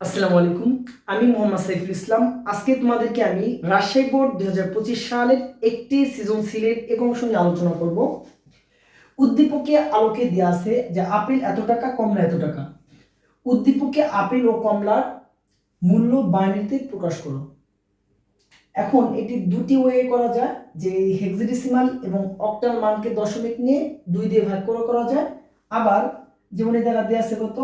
আসসালামু আলাইকুম। আমি মোহাম্মদ সাইফুল ইসলাম। আজকে তোমাদেরকে আমি রাজশাহী বোর্ড দুই হাজার পঁচিশ সালের একটি সৃজনশীলের এক অংশ নিয়ে আলোচনা করব। উদ্দীপকে আলোকে দেওয়া আছে যে আপেল এত টাকা, কমলা এত টাকা। উদ্দীপকে আপেল ও কমলার মূল্য বাইনারিতে প্রকাশ করো। এখন এটি দুটি ওয়ে করা যায়, যে হেক্সাডেসিমাল এবং অক্টাল মানকে দশমিক নিয়ে দুই দিয়ে ভাগ করে করা যায়। আবার যেমন জায়গা দেওয়া আছে কত?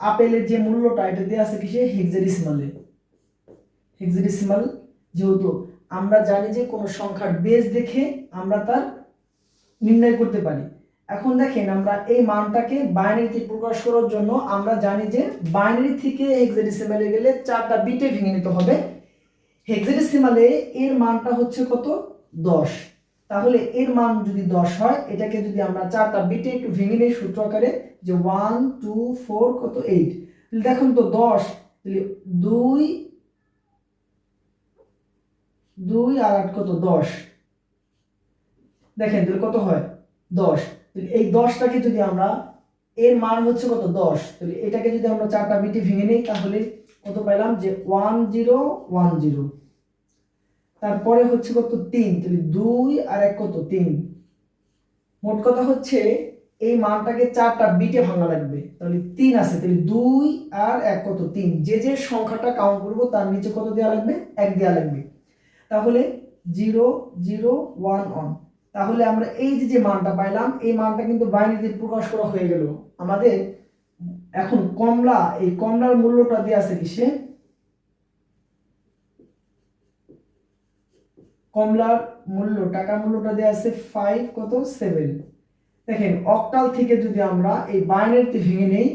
আপেলের যে মূল্যটা, এটা দেওয়া আছে কিসে? হেক্সাডেসিমালে হেক্সাডেসিমাল যেহেতু আমরা জানি যে কোনো সংখ্যার বেস দেখে আমরা তার নির্ণয় করতে পারি। এখন দেখেন আমরা এই মানটাকে বাইনারিতে প্রকাশ করার জন্য আমরা জানি যে বাইনারি থেকে হেক্সাডেসিমালে গেলে চারটা বিটে ভেঙে নিতে হবে। হেক্সাডেসিমালে এর মানটা হচ্ছে কত? দশ। তাহলে এর মান যদি দশ হয়, এটাকে যদি আমরা চারটা বিটে একটু ভেঙে নিই সূত্র আকারে যে ওয়ান টু ফোর কত? এইট দেখুন তো, দশ। তাহলে দুই দুই আর আট কত? দশ। দেখেন তাহলে কত হয়? দশ। তাহলে এই দশটাকে যদি আমরা, এর মান হচ্ছে কত? দশ। তাহলে এটাকে যদি আমরা চারটা বিটে ভেঙে নিই, তাহলে কত পাইলাম? যে ওয়ান জিরো ওয়ান জিরো তারপরে হচ্ছে কত? তিন। তাহলে দুই আর এক কত? তিন। মোট কথা হচ্ছে এই মানটাকে চারটা বিটে ভাঙা লাগবে। তাহলে তিন আছে, তাহলে দুই আর এক কত তিন? যে যে সংখ্যাটা কাউন্ট করব, তার নিচে কত দেওয়া লাগবে? এক দেওয়া লাগবে। তাহলে জিরো জিরো, ওয়ান ওয়ান। তাহলে আমরা এই যে যে মানটা পাইলাম, এই মানটা কিন্তু বাইনারিতে প্রকাশ করা হয়ে গেল। আমাদের এখন কমলা, এই কমলার মূল্যটা দেওয়া আছে কিসে? কমলার মূল্য টাকা মূল্যটা দেওয়া আছে ফাইভ কত? সেভেন দেখেন, অক্টাল থেকে যদি আমরা এই বাইনারিতে ভেঙে নেই,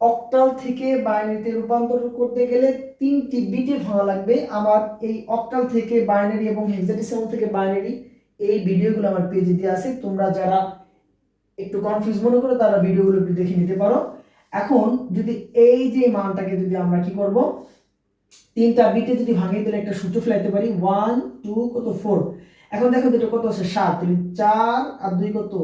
অক্টাল থেকে বাইনারিতে রূপান্তর করতে গেলে তিনটি বিটে ভাঙা লাগবে। আমার এই অক্টাল থেকে বাইনারি এবং হেক্সাডেসিমাল থেকে বাইনারি এই ভিডিওগুলো আমার পেজে দিয়ে আছে। তোমরা যারা একটু কনফিউজ মনে করো, তারা ভিডিওগুলো একটু দেখে নিতে পারো। এখন যদি এই যে মানটাকে যদি আমরা কি করব, তিনটা বিটে যদি ভাঙিয়ে দিলে একটা সূত্র ফেলাইতে পারি। ওয়ান টু কত? ফোর এখন দেখো এটা কত আছে? সাত। তাহলে চার আর দুই কত?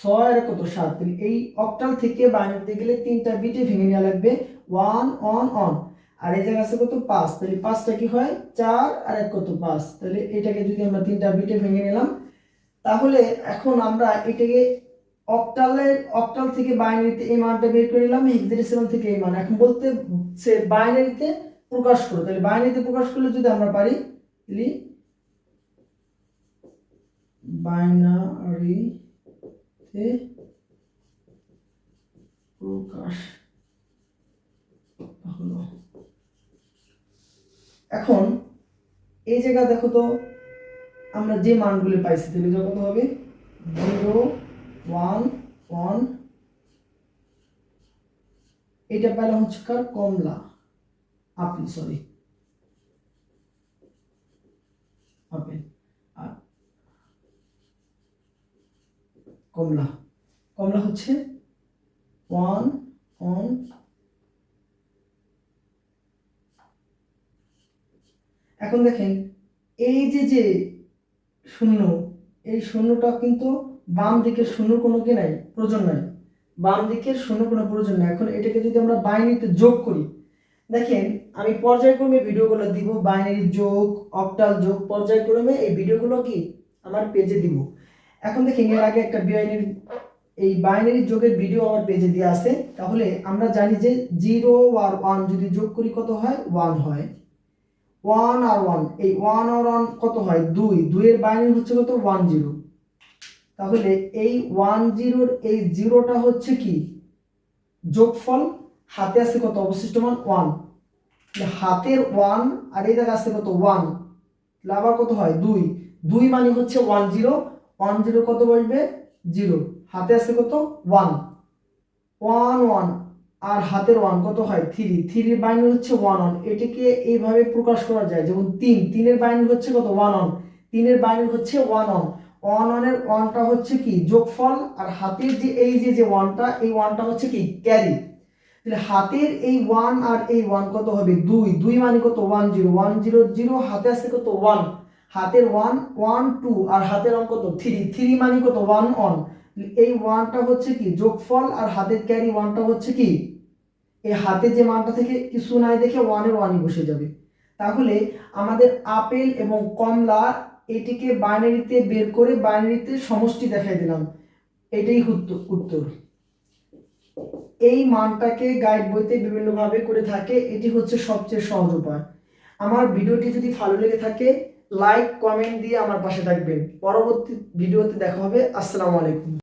ছয় আর কত? সাত। তাহলে এই অক্টাল থেকে বাইনারিতে গেলে তিনটা বিটে ভেঙে নেওয়া লাগবে। ওয়ান অন অন আর এই জায়গা আছে কত? পাঁচ। তাহলে পাঁচটা কি হয়? চার আর এক কত? পাঁচ। তাহলে এটাকে যদি আমরা তিনটা বিটে ভেঙে নিলাম, তাহলে এখন আমরা এটাকে অক্টালের অক্টাল থেকে বাইনারিতে এই মানটা বের করে নিলাম হেক্সাডেসিমাল থেকে এই মান। এখন বলতে সে বাইনারিতে প্রকাশ করো। তাহলে বাইনারিতে প্রকাশ করলে যদি আমরা পারি বাইনারিতে প্রকাশ হলো। এখন, এই জায়গা দেখো তো, আমরা যে মানগুলি পাইছি, তাহলে যখন হবে? Zero, one one. এটা পেলাম হচ্ছে কমলা। আপনি সরি আপেল আর কমলা। কমলা হচ্ছে ওয়ান ওয়ান এখন দেখেন, এই যে যে শূন্য, এই শূন্যটা কিন্তু বাম দিকের শূন্য কোনো কি নাই, প্রয়োজন নাই। বাম দিকের শূন্য কোনো প্রয়োজন নাই। এখন এটাকে যদি আমরা বাইনারিতে যোগ করি, দেখেন আমি পর্যায়ক্রমে ভিডিওগুলো দিব, বাইনারি যোগ, অক্টাল যোগ, পর্যায়ক্রমে এই ভিডিওগুলো কি? আমার পেজে দিব। এখন দেখেন এর আগে একটা বাইনারি এই বাইনারি যোগের ভিডিও আমার পেজে দেওয়া আছে তাহলে আমরা জানি যে জিরো আর ওয়ান যদি যোগ করি কত হয়? ওয়ান হয়। ওয়ান আর ওয়ান এই ওয়ান আর ওয়ান কত হয়? দুই। দুইয়ের বাইনারি হচ্ছে কত? ওয়ান জিরো তাহলে এই ওয়ান জিরোর এই জিরোটা হচ্ছে কি? যোগফল হাতে আছে কত? অবশিষ্ট মান ওয়ান হাতের ওয়ান আর এই জায়গায় আছে কত? ওয়ান আবার কত হয়? দুই। দুই মানে হচ্ছে ওয়ান জিরো ওয়ান জিরো কত বসবে? জিরো হাতে আছে কত? ওয়ান ওয়ান ওয়ান আর হাতের ওয়ান কত হয়? থ্রি থ্রির বাইনারি হচ্ছে ওয়ান অন এটিকে এইভাবে প্রকাশ করা যায়। যেমন তিন। তিনের বাইনারি হচ্ছে কত? ওয়ান অন তিনের বাইনারি হচ্ছে ওয়ান অন ওয়ান অনের ওয়ানটা হচ্ছে কি? যোগফল। আর হাতের যে এই যে যে ওয়ানটা এই ওয়ানটা হচ্ছে কি? ক্যারি তাহলে হাতের এই ওয়ান আর এই ওয়ান কত হবে? দুই। দুই মানে কত? One zero one zero zero হাতে আছে কত? ওয়ান হাতের ওয়ান ওয়ান টু আর হাতের অঙ্ক কত থ্রি থ্রি মানে কত? ওয়ান অন এই ওয়ানটা হচ্ছে কি? যোগফল আর হাতের ক্যারি ওয়ানটা হচ্ছে কি? এই হাতে যে মানটা থেকে কিছু নাই দেখে ওয়ানের ওয়ানই বসে যাবে। তাহলে আমাদের আপেল এবং কমলা এটিকে বাইনারিতে বের করে বাইনারিতে সমষ্টি দেখাই দিলাম। এটাই উত্তর উত্তর। এই মানটাকে গাইড বইতে বিভিন্নভাবে করে থাকে। এটি হচ্ছে সবচেয়ে সহজ উপায়। আমার ভিডিওটি যদি ভালো লেগে থাকে লাইক কমেন্ট দিয়ে আমার পাশে থাকবেন। পরবর্তী ভিডিওতে দেখা হবে। আসসালামু আলাইকুম।